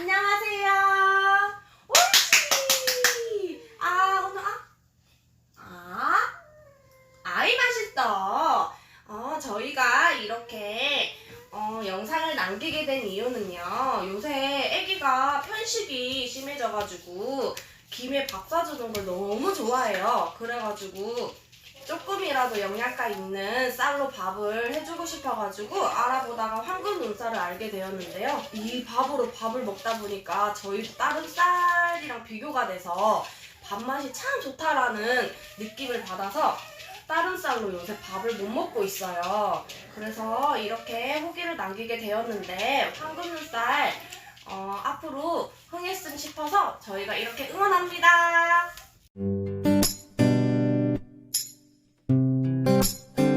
안녕하세요. 오이씨. 아, 오늘 아. 아. 아이 맛있다. 어, 저희가 이렇게 어, 영상을 남기게 된 이유는요. 요새 아기가 편식이 심해져 가지고 김에 밥 사주는 걸 너무 좋아해요. 그래 가지고 조금이라도 영양가 있는 쌀로 밥을 해주고 싶어가지고 알아보다가 황금 눈쌀을 알게 되었는데요. 이 밥으로 밥을 먹다 보니까 저희도 다른 쌀이랑 비교가 돼서 밥맛이 참 좋다라는 느낌을 받아서 다른 쌀로 요새 밥을 못 먹고 있어요. 그래서 이렇게 후기를 남기게 되었는데 황금 눈 쌀 어, 앞으로 흥했으면 싶어서 저희가 이렇게 응원합니다. Thank you.